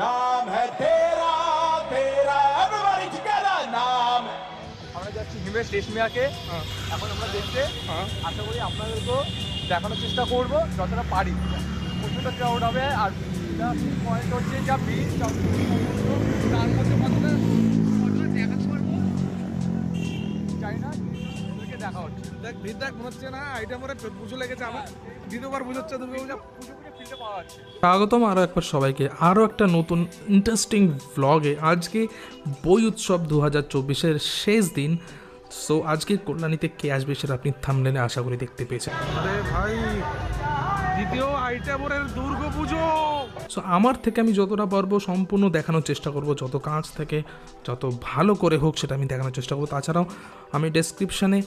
নাম হ্যাঁ তেরা তেরা এভরিবডি টুগেদার নাম আমরা যাচ্ছি হিমেশ রেশমিয়াকে। হ্যাঁ। এখন আমরা দেখতে হ্যাঁ। আশা করি আপনাদেরকে দেখানোর চেষ্টা করব যতটা পারি। প্রচুরটা ক্রাউড হবে আর পয়েন্ট হচ্ছে যা বীজ তার মধ্যে দেখা হচ্ছে দেখ ভিড় দেখ মনে হচ্ছে না এটা মনে পুজো লেগেছে আমার দ্বিতীয়বার হচ্ছে দুর্গা পুজো। পুজো করে ফিরতে পাওয়া যাচ্ছে স্বাগতম আরও একবার সবাইকে। আরও একটা নতুন ইন্টারেস্টিং ভ্লগে আজকে বই উৎসব দু হাজার চব্বিশের শেষ দিন। সো আজকে কল্যাণীতে কে আসবে সেটা আপনি থামলেনে আশা করি দেখতে পেয়েছেন। আরে ভাই দ্বিতীয় আইটেমরের দুর্গা পুজো। সো আমার থেকে আমি যতটা পারব সম্পূর্ণ দেখানোর চেষ্টা করব। যত কাজ থেকে, যত ভালো করে হোক সেটা আমি দেখানোর চেষ্টা করব। তাছাড়াও আমি ডেসক্রিপশানে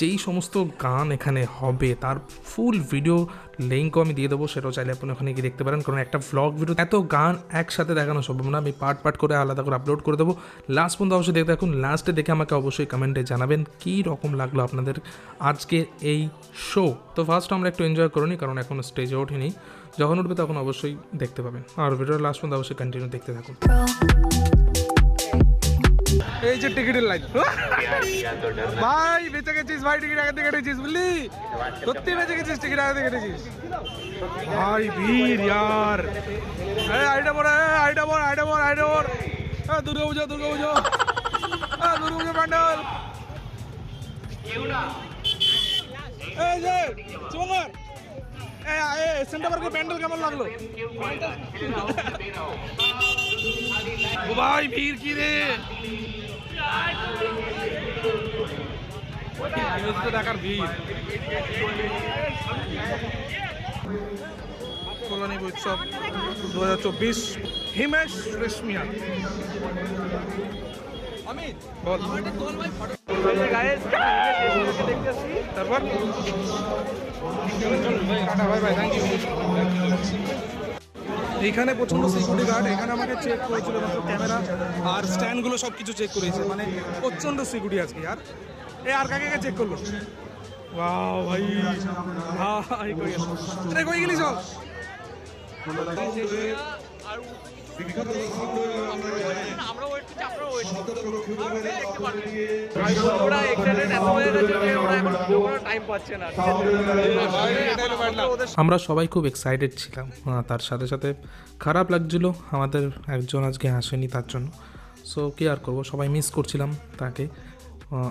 যেই সমস্ত গান এখানে হবে, তার ফুল ভিডিও লিঙ্কও আমি দিয়ে দেবো। সেটাও চাইলে আপনি ওখানে গিয়ে দেখতে পারেন। কারণ একটা ভ্লগ ভিডিও এত গান একসাথে দেখানো সম্ভব না। আমি পার্ট পার্ট করে আলাদা করে আপলোড করে দেবো। লাস্ট পর্যন্ত অবশ্যই দেখতে থাকুন। লাস্টে দেখে আমাকে অবশ্যই কমেন্টে জানাবেন কী রকম লাগল আপনাদের আজকে এই শো তো ফার্স্ট আমরা একটু এনজয় করিনি কারণ এখন স্টেজে ওঠেনি। যখন উঠবে তখন অবশ্যই দেখতে পাবেন। আর ভিডিওর লাস্ট পর্যন্ত অবশ্যই কন্টিনিউ দেখতে থাকুন। এই যে টিকিটের লাইন ভাই, বেঁচে গেছিস ভাই, টিকিট আগে কেটেছিস বুঝলি? সত্যি বেঁচে গেছিস, টিকিট আগে কেটেছিস। ভাই, ভিড় ইয়ার। এই, আইটা বড় আইটা বড় আইটা বড় আইটা বড় হ্যাঁ দুর্গা পুজো দুর্গা পুজো। হ্যাঁ দুর্গা পুজো প্যান্ডেল এই যে চুমার পার্কের প্যান্ডেল কেমন লাগল? ভাই ভিড় কি রে? টাকার ভিড়। কল্যাণী উৎসব দু হাজার চব্বিশ হিমেশ রেশমিয়া। অমিত বল। তারপর টাটা ভাই ভাই থ্যাংক ইউ এইখানে প্রচণ্ড সিকিউরিটি গার্ড এখানে আমাকে চেক করেছিল মাত্র ক্যামেরা আর স্ট্যান্ডগুলো সব কিছু চেক করেছে মানে প্রচণ্ড সিকিউরিটি আজকে আর এ আর কাকে চেক করল? ওয়াও ভাই। ভাই কই গেল? আরে কই গেলি সব আমরা আমরা সবাই খুব এক্সাইটেড ছিলাম। তার সাথে সাথে খারাপ লাগছিল। আমাদের একজন আজকে আসেনি তার জন্য। সো কি আর করব? সবাই মিস করছিলাম তাকে।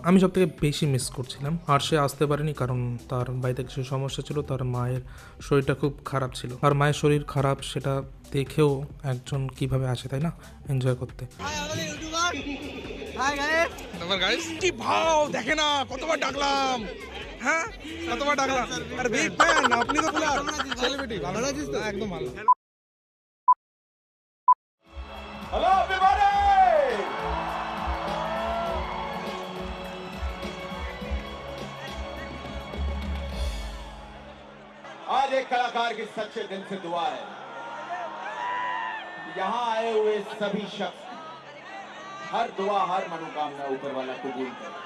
আমি সব থেকে বেশি মিস করছিলাম। আর সে আসতে পারেনি কারণ তার বাড়িতে কিছু সমস্যা ছিল। তার মায়ের শরীরটা খুব খারাপ ছিল। আর মায়ের শরীর খারাপ, সেটা দেখেও একজন কিভাবে আসে তাই না এনজয় করতে তারপর গাইস কি ভাও দেখে না কতবার ডাকলাম হ্যাঁ কতবার ডাকলাম আর বিগ ফ্যান আপনি তো পুরো সেলিব্রিটি ভালো আছিস তো একদম ভালো हेलो everybody आज एक कलाकार की सच्चे दिल से दुआ है یہاں آئے ہوئے سبھی شخص ہر دعا ہر منوکامنا اوپر والا قبول کرے۔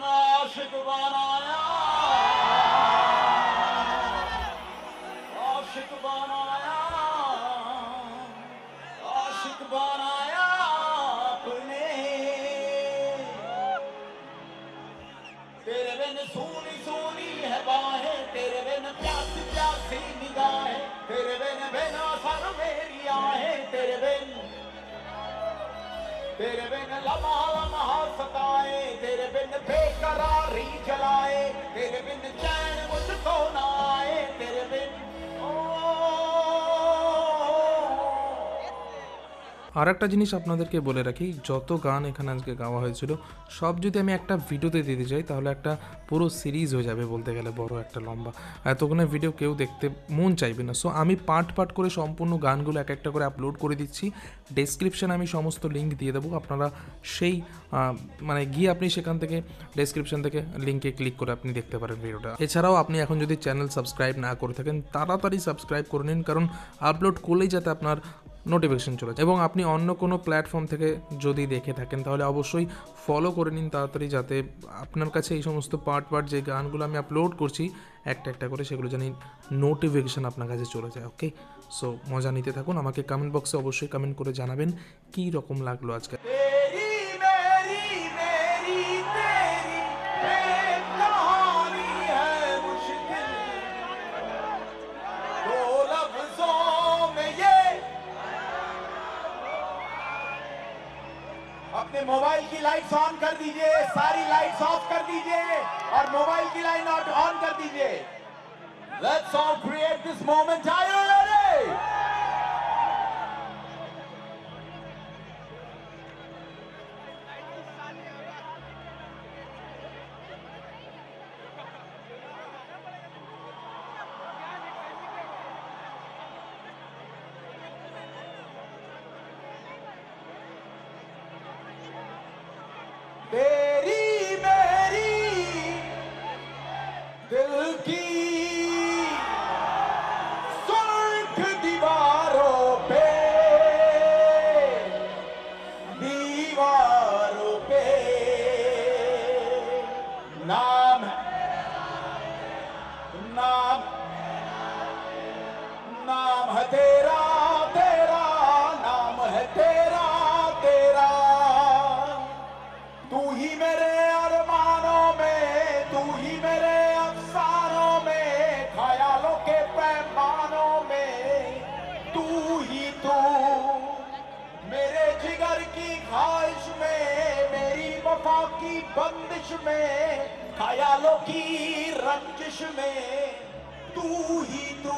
ناشکوانہ ਲਮਾ ਲਮਾ ਸਤਾਏ ਤੇਰੇ ਬਿਨ ਬੇਕਰਾਰੀ ਜਲਾਏ ਤੇਰੇ ਬਿਨ ਚੈਨ ਮੁਝ ਤੋਂ ਨਾ আর একটা জিনিস আপনাদেরকে বলে রাখি, যত গান এখানে আজকে গাওয়া হয়েছিল, সব যদি আমি একটা ভিডিওতে দিতে চাই, তাহলে একটা পুরো সিরিজ হয়ে যাবে বলতে গেলে, বড় একটা লম্বা। এতগুলো ভিডিও কেউ দেখতে মন চাইবে না। সো আমি পার্ট পার্ট করে সম্পূর্ণ গানগুলো এক একটা করে আপলোড করে দিচ্ছি। ডেসক্রিপশানে আমি সমস্ত লিঙ্ক দিয়ে দেবো। আপনারা সেই মানে গিয়ে আপনি সেখান থেকে ডেসক্রিপশন থেকে লিঙ্কে ক্লিক করে আপনি দেখতে পারেন ভিডিওটা এছাড়াও আপনি এখন যদি চ্যানেল সাবস্ক্রাইব না করে থাকেন, তাড়াতাড়ি সাবস্ক্রাইব করে নিন। কারণ আপলোড করলেই যাতে আপনার নোটিফিকেশন চলে যায়। এবং আপনি অন্য কোনো প্ল্যাটফর্ম থেকে যদি দেখে থাকেন, তাহলে অবশ্যই ফলো করে নিন তাড়াতাড়ি যাতে আপনার কাছে এই সমস্ত পার্ট পার্ট যে গানগুলো আমি আপলোড করছি, একটা একটা করে সেগুলো জানি নোটিফিকেশান আপনার কাছে চলে যায় ওকে সো মজা নিতে থাকুন। আমাকে কমেন্ট বক্সে অবশ্যই কমেন্ট করে জানাবেন কী রকম লাগল আজকে। اپنے موبائل کی لائٹس آن کر دیجیے، ساری لائٹس آف کر دیجیے اور موبائل کی لائٹ آن کر دیجیے Let's all create this moment. दिल میں خیالوں کی رنجش میں تو ہی تو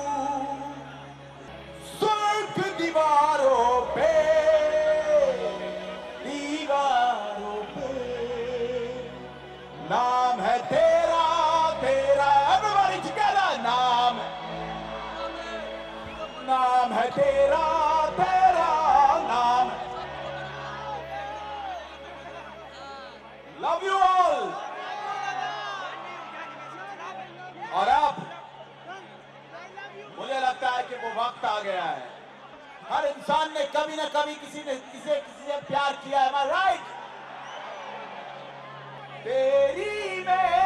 وقت آ گیا ہے۔ ہر انسان نے کبھی نہ کبھی کسی نے کسی کسی سے پیار کیا ہے۔ رائٹ تیری میں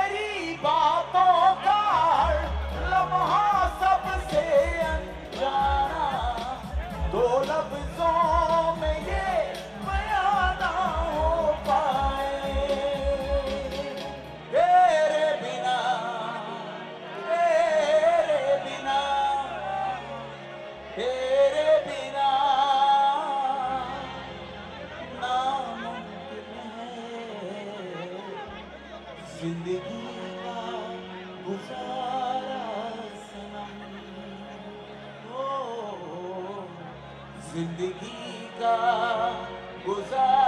Goza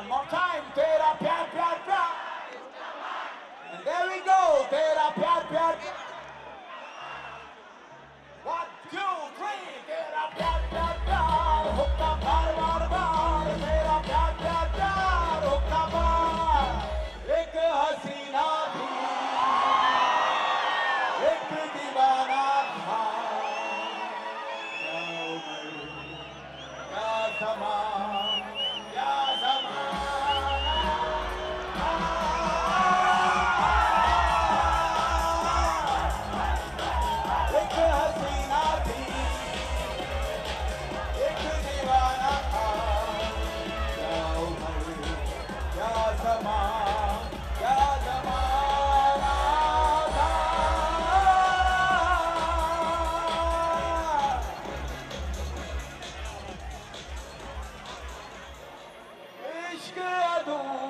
One more time. Tera pyar pyar pyar. And there we go. Tera pyar pyar pyar. pescador.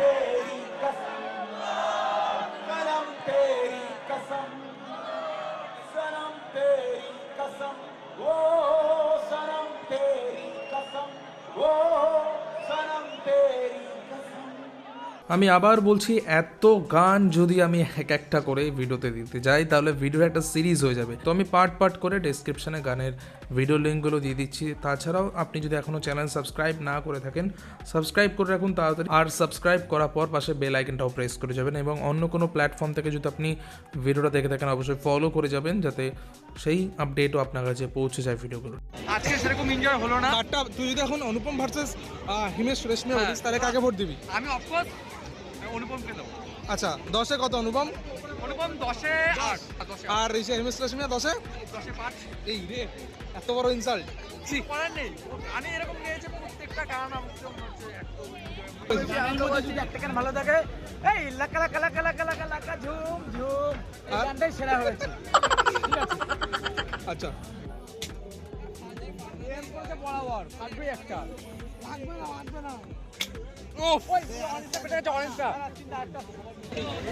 तेरी कसम सनम तेरी कसम सनम तेरी कसम ओ सनम तेरी कसम ओ सनम तेरी कसम আমি আবার বলছি এত গান যদি আমি এক একটা করে ভিডিওতে দিতে যাই তাহলে ভিডিওর একটা সিরিজ হয়ে যাবে তো আমি পার্ট পার্ট করে ডেসক্রিপশনে গানের ভিডিও লিঙ্কগুলো দিয়ে দিচ্ছি। তাছাড়াও আপনি যদি এখনও চ্যানেল সাবস্ক্রাইব না করে থাকেন সাবস্ক্রাইব করে রাখুন তাড়াতাড়ি। আর সাবস্ক্রাইব করার পর পাশে বেল আইকনটাও প্রেস করে যাবেন এবং অন্য কোনো প্ল্যাটফর্ম থেকে যদি আপনি ভিডিওটা দেখে থাকেন অবশ্যই ফলো করে যাবেন যাতে সেই আপডেটও আপনার কাছে পৌঁছে যায় ভিডিওগুলো আজকে সেরকম এনজয় হলো না। কারটা তুই যদি এখন অনুপম ভার্সেস হিমেশ রেশমি হ্যাঁ। তাহলে কাকে ভোট দিবি? আমি অফকোর্স অনুপমকে দেবো। আচ্ছা দশে কত অনুপম? অনুপম দশে আট। আর এই হিমেশ রেশমিয়া দশে? দশে পাঁচ। এই রে এত বড় ইনসাল্ট করার নেই। আমি এরকম নিয়েছে প্রত্যেকটা গান আমার জন্য একটা গান ভালো থাকে এই লাকা লাকা লাকা লাকা লাকা লাকা ঝুম ঝুম এই গানটাই সেরা হয়েছে। আচ্ছা। বরাবর থাকবে একটা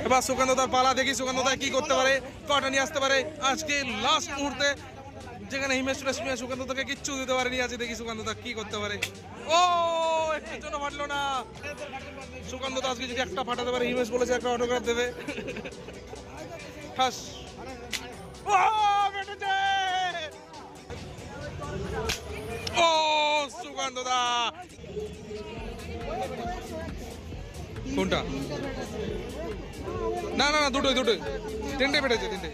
এবার সুকান্ত তার পালা দেখি, সুকান্ত দা কি করতে পারে, কটা নিয়ে আসতে পারে। আজকে লাস্ট মুহূর্তে যেখানে হিমেশ রেশমিয়া সুকান্ত তাকে কিচ্ছু দিতে পারেনি, আজকে দেখি সুকান্ত দা কি করতে পারে। ও, একটুর জন্য ফাটলো না। সুকান্ত আজকে যদি একটা ফাটাতে পারে, হিমেশ বলেছে একটা অটোগ্রাফ দেবে। ঠাস ও বেটেছে দা। কোনটা? না না না দুটোই দুটোই। তিনটে পেটেছে তিনটে।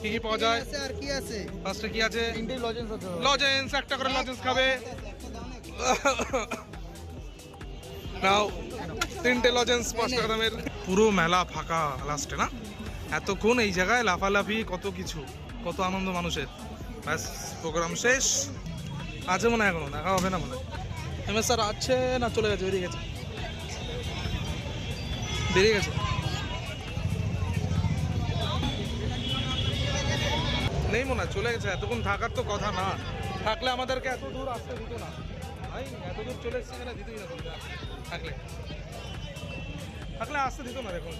কি কি পাওয়া যায়? আর কি আছে? ফার্স্টে কি আছে? তিনটেই লজেন্স হতে লজেন্স একটা করে লজেন্স খাবে। নাও তিনটে লজেন্স পাঁচ টাকা দামের পুরো মেলা ফাঁকা লাস্টে না? এতক্ষণ এই জায়গায় লাফালাফি কত কিছু কত আনন্দ মানুষের। ব্যাস প্রোগ্রাম শেষ। আছে মনে হয় এখনও দেখা হবে না মনে হয়। এম এস স্যার আছে না চলে গেছে? বেরিয়ে গেছে। বেরিয়ে গেছে। নেই মনে চলে গেছে। এতক্ষণ থাকার তো কথা না। থাকলে আমাদেরকে এত দূর আসতে দিত না। ভাই এত দূর চলে এসেছে না দিতই না। থাকলে। থাকলে আসতে দিত না দেখুন।